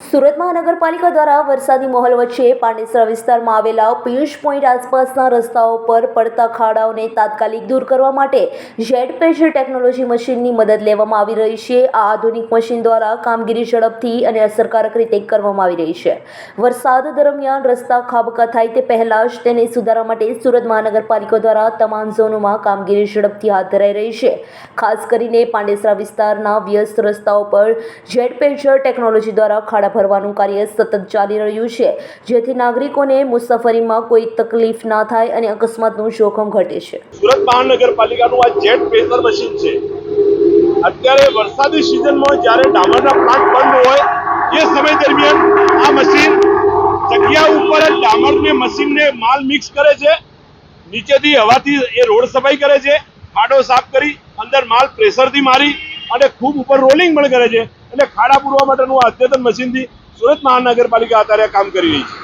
સુરત મહાનગરપાલિકા દ્વારા વરસાદી માહોલ વચ્ચે પાંડેસરા વિસ્તારમાં આવેલા પિયુષ પોઈન્ટ આસપાસના રસ્તાઓ પર પડતા ખાડાઓને તાત્કાલિક દૂર કરવા માટે ઝેડ પેશર ટેકનોલોજી મશીનની મદદ લેવામાં આવી રહી છે. આ આધુનિક મશીન દ્વારા કામગીરી ઝડપથી અને અસરકારક રીતે કરવામાં આવી રહી છે. વરસાદ દરમિયાન રસ્તા ખાબકા થાય તે પહેલાં જ તેને સુધારવા માટે સુરત મહાનગરપાલિકા દ્વારા તમામ ઝોનોમાં કામગીરી ઝડપથી હાથ ધરાઈ રહી છે. ખાસ કરીને પાંડેસરા વિસ્તારના વ્યસ્ત રસ્તાઓ પર જેટ પેશર ટેકનોલોજી દ્વારા ખાડા ભરવાનું કાર્ય સતત ચાલી રહ્યું છે. જેથી નાગરિકોને મુસાફરીમાં કોઈ તકલીફ ના થાય અને અકસ્માતનું જોખમ ઘટે છે. સુરત મહાનગરપાલિકાનું આ જેટ પેસર મશીન છે. અત્યારે વરસાદી સિઝનમાં જ્યારે ડામરના પ્લાન્ટ બંધ હોય, એ સમય દરમિયાન આ મશીન જગ્યા ઉપર જ ડામરને મશીનને માલ મિક્સ કરે છે. નીચેથી હવાથી એ રોડ સફાઈ કરે છે. ખાડો સાફ કરી અંદર માલ પ્રેશરથી મારી અને ખૂબ ઉપર રોલિંગ પણ કરે છે. એટલે ખાડા પૂરવા માટેનું આ અદ્યતન મશીનથી સુરત મહાનગરપાલિકા અત્યારે કામ કરી રહી છે.